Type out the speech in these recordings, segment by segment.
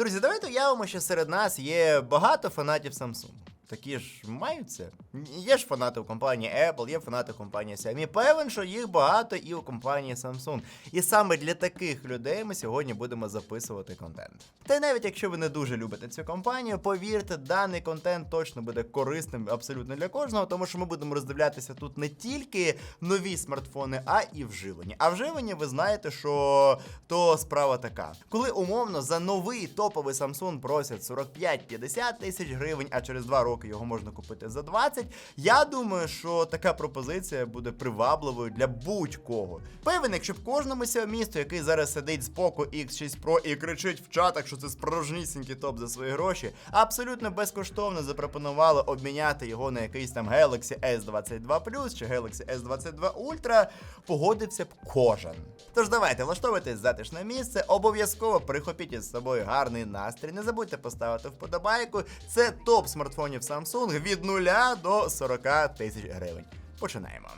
Друзі, давайте уявимо, що серед нас є багато фанатів Samsung. Такі ж маються. Є ж фанати у компанії Apple, є фанати у компанії Xiaomi. Певен, що їх багато і у компанії Samsung. І саме для таких людей ми сьогодні будемо записувати контент. Та й навіть якщо ви не дуже любите цю компанію, повірте, даний контент точно буде корисним абсолютно для кожного, тому що ми будемо роздивлятися тут не тільки нові смартфони, а і вживані. А вживані, ви знаєте, що то справа така. Коли умовно за новий топовий Samsung просять 45-50 тисяч гривень, а через 2 роки його можна купити за 20, я думаю, що така пропозиція буде привабливою для будь-кого. Певен, якщо б кожному сіомісту, який зараз сидить з Poco X6 Pro і кричить в чатах, що це справжнісінький топ за свої гроші, абсолютно безкоштовно запропонували обміняти його на якийсь там Galaxy S22 Plus чи Galaxy S22 Ultra, погодився б кожен. Тож давайте влаштовуйтесь затишне місце, обов'язково прихопіть із собою гарний настрій. Не забудьте поставити вподобайку. Це топ смартфонів Samsung від 0 до 40 тисяч гривень. Починаємо.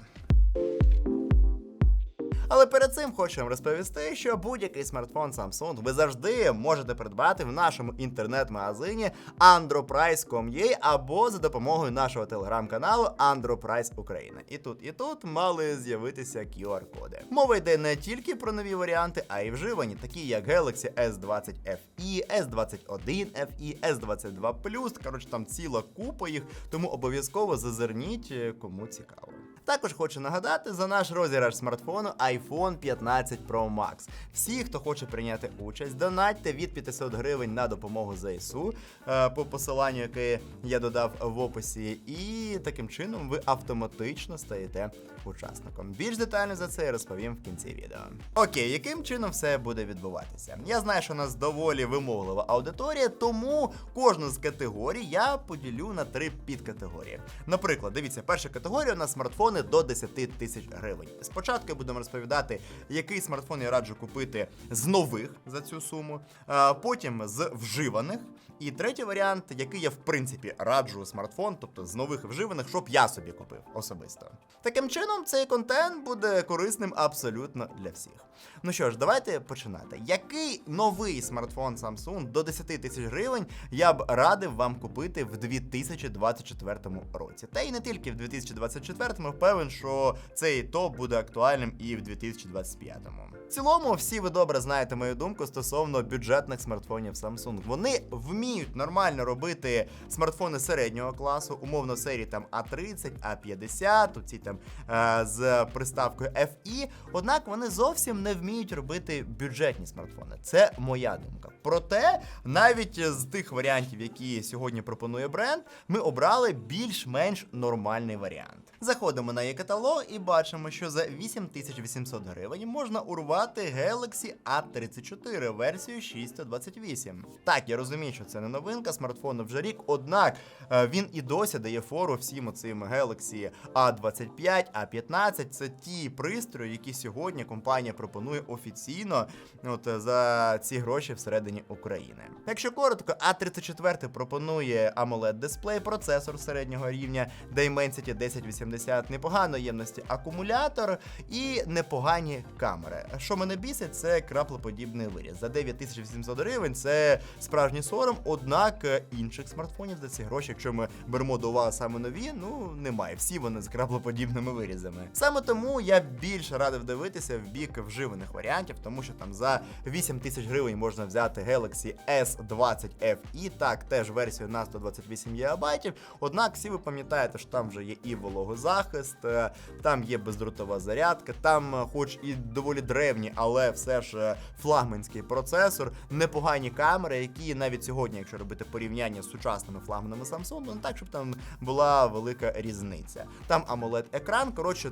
Але перед цим хочу вам розповісти, що будь-який смартфон Samsung ви завжди можете придбати в нашому інтернет-магазині androprice.com.ua або за допомогою нашого телеграм-каналу Androprice Україна. І тут, і тут мали з'явитися QR-коди. Мова йде не тільки про нові варіанти, а й вживані, такі як Galaxy S20 FE, S21 FE, S22 Plus. Коротше, там ціла купа їх, тому обов'язково зазирніть, кому цікаво. Також хочу нагадати за наш розіграш смартфону iPhone 15 Pro Max. Всі, хто хоче прийняти участь, донатьте від 500 гривень на допомогу ЗСУ е, по посиланню, яке я додав в описі, і таким чином ви автоматично стаєте учасником. Більш детально за це я розповім в кінці відео. Окей, яким чином все буде відбуватися? Я знаю, що у нас доволі вимоглива аудиторія, тому кожну з категорій я поділю на три підкатегорії. Наприклад, дивіться, перша категорія у нас смартфони до 10 тисяч гривень. Спочатку будемо розповідати, який смартфон я раджу купити з нових за цю суму, потім з вживаних. І третій варіант, який я в принципі раджу смартфон, тобто з нових вживаних, щоб я собі купив особисто. Таким чином, цей контент буде корисним абсолютно для всіх. Ну що ж, давайте починати. Який новий смартфон Samsung до 10 тисяч гривень я б радив вам купити в 2024 році? Та й не тільки в 2024, впевнен, що цей топ буде актуальним і в 2025. В цілому, всі ви добре знаєте мою думку стосовно бюджетних смартфонів Samsung. Вони вміють нормально робити смартфони середнього класу, умовно серії там А30, А50, оці там е, з приставкою FE, Однак вони зовсім не вміють робити бюджетні смартфони. Це моя думка. Проте, навіть з тих варіантів, які сьогодні пропонує бренд, ми обрали більш-менш нормальний варіант. Заходимо на її каталог і бачимо, що за 8800 гривень можна урвати Galaxy A34 версію 628. Так, я розумію, що це не новинка, смартфону вже рік, однак е, він і досі дає фору всім оцим Galaxy A25, A15. Це ті пристрої, які сьогодні компанія пропонує офіційно от, е, за ці гроші всередині України. Якщо коротко, A34 пропонує amoled дисплей, процесор середнього рівня Dimensity 1080, непоганої ємності акумулятор і непогані камери. Що мене бісить, це краплоподібний виріз. За 9800 гривень це справжній сором, однак е, інших смартфонів за ці гроші, якщо ми беремо до уваги саме нові, ну немає. Всі вони з краплоподібними вирізами. Саме тому я більше радив дивитися в бік вживаних варіантів, тому що там за 8 тисяч гривень можна взяти Galaxy S20 FE, так, теж версію на 128 ГБ. Однак всі ви пам'ятаєте, що там вже є і вологозахист, е, там є бездротова зарядка, там, е, хоч і доволі древні, але все ж флагманський процесор, непогані камери, які навіть сьогодні, якщо робити порівняння з сучасними флагманами Samsung, ну не так, щоб там була велика різниця. Там amoled екран коротше,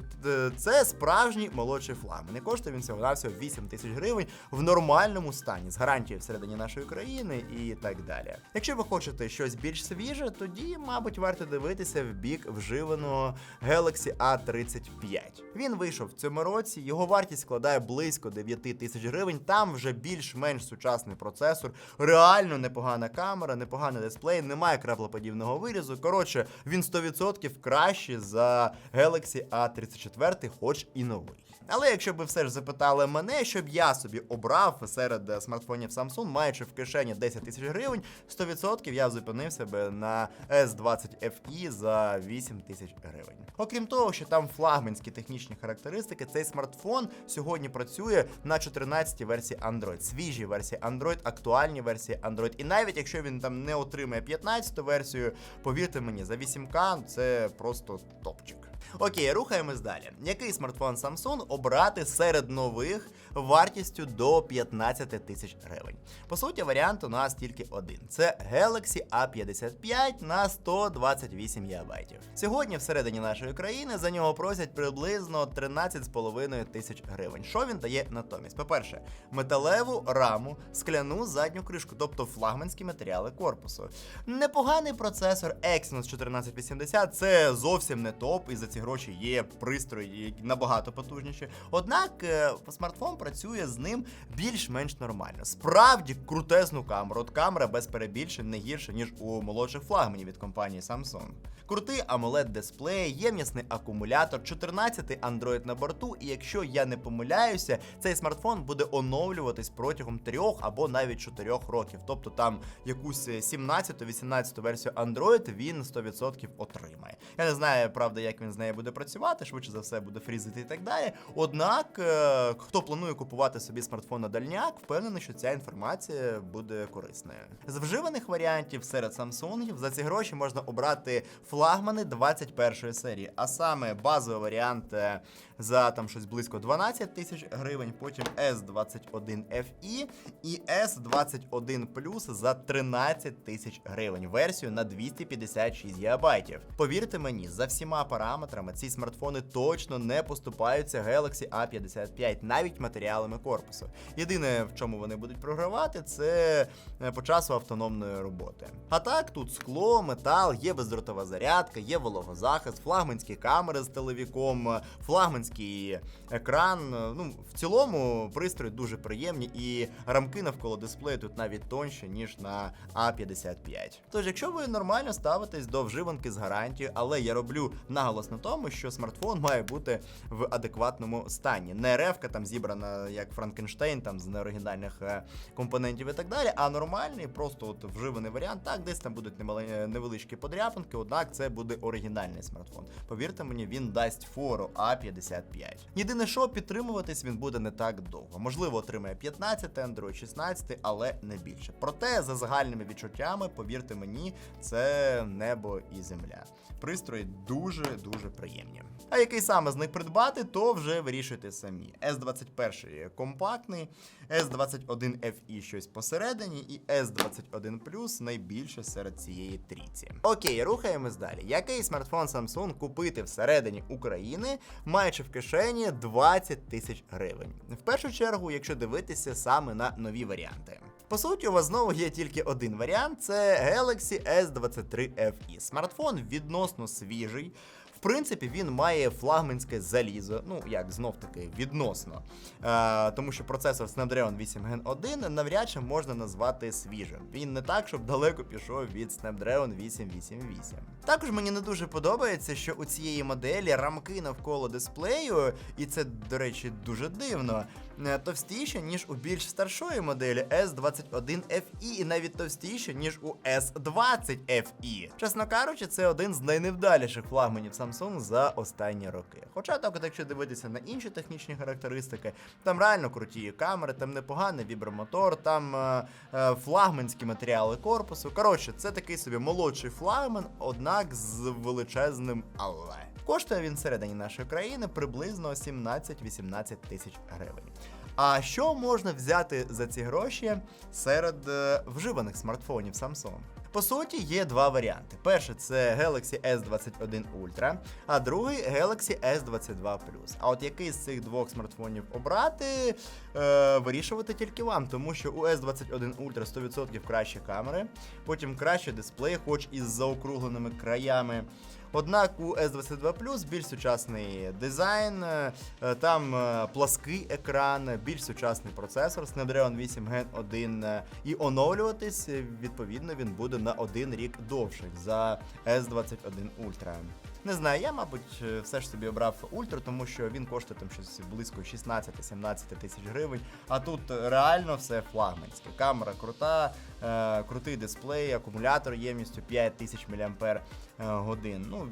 це справжній молодший флагман. І коштує він всього навсього 8 тисяч гривень в нормальному стані, з гарантією всередині нашої країни і так далі. Якщо ви хочете щось більш свіже, тоді, мабуть, варто дивитися в бік вживаного Galaxy A35. Він вийшов в цьому році, його вартість складає близько 9 тисяч гривень. Там вже більш-менш сучасний процесор, реально непогана камера, непоганий дисплей, немає краплоподібного вирізу. Коротше, він 100% кращий за Galaxy A34, хоч і новий. Але якщо ви все ж запитали мене, щоб я собі обрав серед смартфонів Samsung, маючи в кишені 10 тисяч гривень, 100% я зупинився би на S20 FE за 8 тисяч гривень. Окрім того, що там флагманські технічні характеристики, цей смартфон сьогодні працює на 14 версії Android, свіжій версії Android, актуальній версії Android. І навіть якщо він там не отримає 15-ту версію, повірте мені, за 8К це просто топчик. Окей, рухаємось далі. Який смартфон Samsung обрати серед нових вартістю до 15 тисяч гривень? По суті, варіант у нас тільки один: це Galaxy A55 на 128 ГБ. Сьогодні, всередині нашої країни, за нього просять приблизно 13,5 тисяч гривень. Що він дає натомість? По-перше, металеву раму, скляну задню кришку, тобто флагманські матеріали корпусу. Непоганий процесор Exynos 1480, це зовсім не топ, і за ці гроші є пристрої набагато потужніші. Однак е, смартфон працює з ним більш-менш нормально. Справді крутезну камеру. От камера без перебільшень не гірша, ніж у молодших флагманів від компанії Samsung. Крутий amoled дисплей, ємнісний акумулятор, 14 Android на борту, і якщо я не помиляюся, цей смартфон буде оновлюватись протягом 3 або навіть 4 років. Тобто там якусь 17-18 версію Android він 100% отримає. Я не знаю, правда, як він нею буде працювати, швидше за все буде фрізити і так далі. Однак, е, хто планує купувати собі смартфон на дальняк, впевнений, що ця інформація буде корисною. З вживаних варіантів серед Samsung за ці гроші можна обрати флагмани 21 серії, а саме базовий варіант е, за там щось близько 12 тисяч гривень, потім S21 FE і S21 Plus за 13 тисяч гривень. Версію на 256 гігабайтів. Повірте мені, за всіма параметрами ці смартфони точно не поступаються Galaxy A55, навіть матеріалами корпусу. Єдине, в чому вони будуть програвати, це е, по часу автономної роботи. А так, тут скло, метал, є бездротова зарядка, є вологозахист, флагманські камери з телевіком, флагманський екран. Ну, в цілому пристрої дуже приємні, і рамки навколо дисплею тут навіть тонші, ніж на A55. Тож, якщо ви нормально ставитесь до вживанки з гарантією, але я роблю наголос на тому, що смартфон має бути в адекватному стані. Не ревка там зібрана як Франкенштейн, там з неоригінальних е, компонентів і так далі, а нормальний, просто от вживаний варіант. Так, десь там будуть немали- невеличкі подряпинки, однак це буде оригінальний смартфон. Повірте мені, він дасть фору A55. Єдине, що підтримуватись він буде не так довго. Можливо, отримає 15 Android, 16, але не більше. Проте, за загальними відчуттями, повірте мені, це небо і земля. Пристрої дуже дуже приємні. А який саме з них придбати, то вже вирішуйте самі. S21 компактний, S21 FE щось посередині, і S21 Plus найбільше серед цієї трійці. Окей, рухаємось далі. Який смартфон Samsung купити всередині України, маючи в кишені 20 тисяч гривень? В першу чергу, якщо дивитися саме на нові варіанти. По суті, у вас знову є тільки один варіант: це Galaxy S23 FE. Смартфон відносно свіжий. Принципі, він має флагманське залізо, ну як знов таки відносно. Е, тому що процесор Snapdragon 8 Gen 1 навряд чи можна назвати свіжим. Він не так, щоб далеко пішов від Snapdragon 888. Також мені не дуже подобається, що у цієї моделі рамки навколо дисплею, і це, до речі, дуже дивно. Е, Товстіші, ніж у більш старшої моделі S21 FE, і навіть товстіші, ніж у S20 FE. Чесно кажучи, це один з найневдаліших флагманів Samsung за останні роки. Хоча так, якщо дивитися на інші технічні характеристики, там реально круті камери, там непоганий вібромотор, там е, е, флагманські матеріали корпусу. Коротше, це такий собі молодший флагман, однак з величезним але. Коштує він всередині нашої країни приблизно 17-18 тисяч гривень. А що можна взяти за ці гроші серед е, вживаних смартфонів Samsung? По суті, є два варіанти. Перший це Galaxy S21 Ultra, а другий Galaxy S22 Plus. А от який з цих двох смартфонів обрати, е, вирішувати тільки вам, тому що у S21 Ultra 100% кращі камери, потім кращий дисплей, хоч із заокругленими краями. Однак у S22 Plus більш сучасний дизайн, е, там е, плаский екран, більш сучасний процесор Snapdragon 8 Gen 1 е, і оновлюватись відповідно він буде на один рік довше за S21 Ultra. Не знаю, я, мабуть, е, все ж собі обрав Ультра, тому що він коштує там щось близько 16-17 тисяч гривень. А тут реально все флагманське. Камера крута, е, крутий дисплей, акумулятор ємністю 5000 мАч годин. Ну,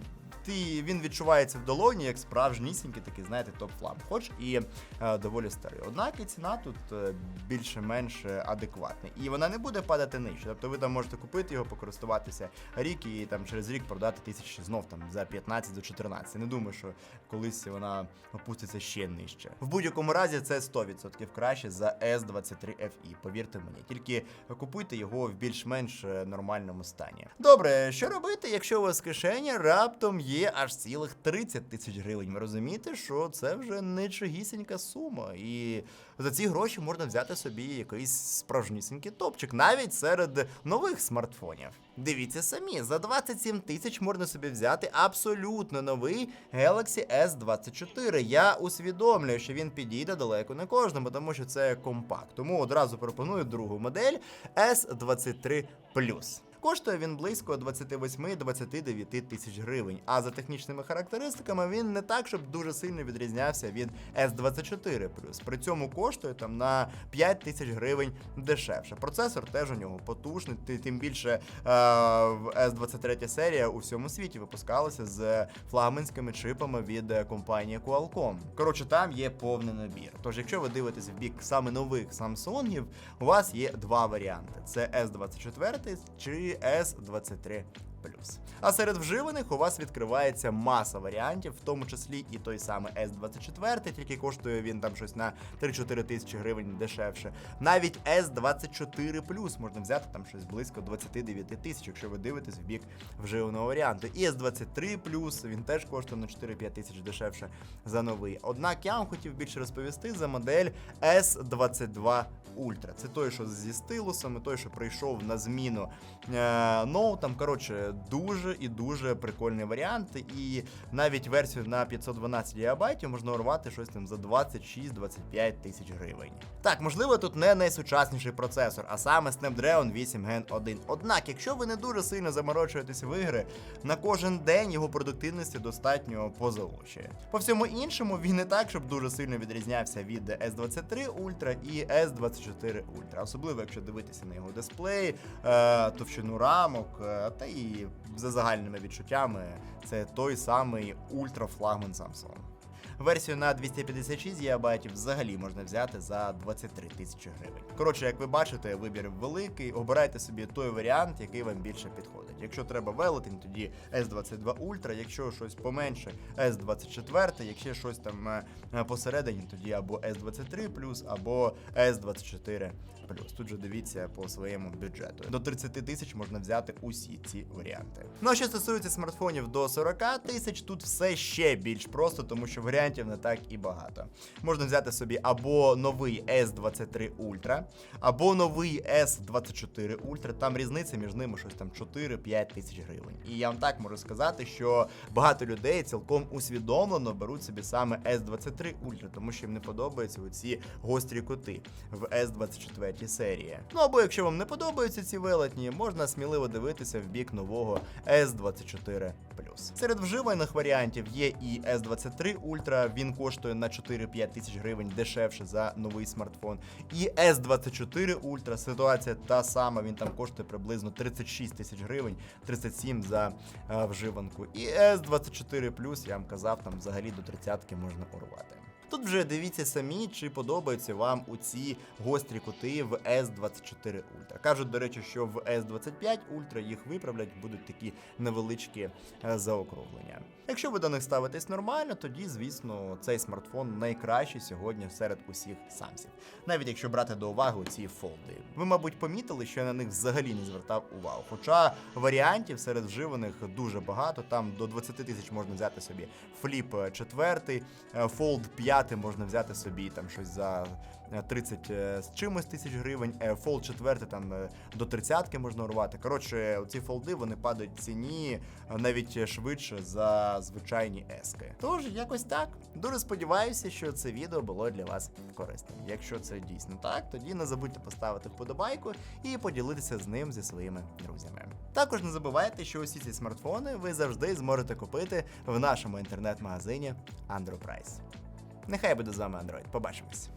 ти, він відчувається в долоні як справжнісінький такий, знаєте, топ-флам. Хоч і е, доволі старий. Однак і ціна тут е, більше-менш е, адекватна. І вона не буде падати нижче. Тобто ви там можете купити його, покористуватися рік і там через рік продати тисяч знов там за 15 до 14. Не думаю, що колись вона опуститься ще нижче. В будь-якому разі це 100% краще за S23FE, повірте мені. Тільки купуйте його в більш-менш е, нормальному стані. Добре, що робити, якщо у вас кишені раптом є аж цілих 30 тисяч гривень? Ви розумієте, що це вже нічогісінька сума, і за ці гроші можна взяти собі якийсь справжнісінький топчик, навіть серед нових смартфонів. Дивіться самі, за 27 тисяч можна собі взяти абсолютно новий Galaxy S24. Я усвідомлюю, що він підійде далеко не кожному, тому що це компакт. Тому одразу пропоную другу модель S23 Plus. Коштує він близько 28-29 тисяч гривень. А за технічними характеристиками він не так, щоб дуже сильно відрізнявся від S24 При цьому коштує там на 5 тисяч гривень дешевше. Процесор теж у нього потужний, тим більше е, в S23 серія у всьому світі випускалася з флагманськими чипами від е, компанії Qualcomm. Коротше, там є повний набір. Тож, якщо ви дивитесь в бік саме нових Samsung, у вас є два варіанти: це S24 чи S23 А серед вживаних у вас відкривається маса варіантів, в тому числі і той самий S24, тільки коштує він там щось на 3-4 тисячі гривень дешевше. Навіть S24 можна взяти там щось близько 29 тисяч, якщо ви дивитесь в бік вживаного варіанту. І S23 він теж коштує на 4-5 тисяч дешевше за новий. Однак я вам хотів більше розповісти за модель S22 Ultra. Це той, що зі стилусами, той, що прийшов на зміну е, ноутам. Коротше, дуже і дуже прикольний варіант. І навіть версію на 512 ГБ можна урвати щось там за 26-25 тисяч гривень. Так, можливо, тут не найсучасніший процесор, а саме Snapdragon 8 Gen 1. Однак, якщо ви не дуже сильно заморочуєтесь в ігри, на кожен день його продуктивності достатньо позолочує. По всьому іншому, він не так, щоб дуже сильно відрізнявся від S23 Ultra і S24 Ultra. Особливо, якщо дивитися на його дисплей, е, товщину рамок, е, та і за загальними відчуттями, це той самий ультрафлагман Samsung. Версію на 256 ГБ взагалі можна взяти за 23 тисячі гривень. Коротше, як ви бачите, вибір великий. Обирайте собі той варіант, який вам більше підходить. Якщо треба велетень, тоді S22 Ultra, якщо щось поменше, S24, якщо щось там е, е, посередині, тоді або S23 або S24 Тут же дивіться по своєму бюджету. До 30 тисяч можна взяти усі ці варіанти. Ну а що стосується смартфонів до 40 тисяч, тут все ще більш просто, тому що варіантів не так і багато. Можна взяти собі або новий S23 Ultra, або новий S24 Ultra. Там різниця між ними щось там 4-5 тисяч гривень. І я вам так можу сказати, що багато людей цілком усвідомлено беруть собі саме S23 Ultra, тому що їм не подобаються оці гострі кути в S24 серії. Ну або якщо вам не подобаються ці велетні, можна сміливо дивитися в бік нового S24 Серед вживаних варіантів є і S23 Ultra, він коштує на 4-5 тисяч гривень дешевше за новий смартфон. І S24 Ultra, ситуація та сама, він там коштує приблизно 36 тисяч гривень, 37 за е, вживанку. І S24 я вам казав, там взагалі до 30 можна урвати. Тут вже дивіться самі, чи подобаються вам у ці гострі кути в S24 Ultra. Кажуть, до речі, що в S25 Ultra їх виправлять, будуть такі невеличкі е, заокруглення. Якщо ви до них ставитесь нормально, тоді, звісно, цей смартфон найкращий сьогодні серед усіх самсів. Навіть якщо брати до уваги ці фолди. Ви, мабуть, помітили, що я на них взагалі не звертав увагу. Хоча варіантів серед вживаних дуже багато. Там до 20 тисяч можна взяти собі Flip 4, Fold 5 взяти, можна взяти собі там щось за е, 30 е, з чимось тисяч гривень. Е, Фолд 4 там е, до 30 можна урвати. Коротше, ці фолди вони падають в ціні е, навіть швидше за звичайні ески. Тож, якось так. Дуже сподіваюся, що це відео було для вас корисним. Якщо це дійсно так, тоді не забудьте поставити вподобайку і поділитися з ним зі своїми друзями. Також не забувайте, що усі ці смартфони ви завжди зможете купити в нашому інтернет-магазині Androprice. Нехай буде з вами Android. Побачимось.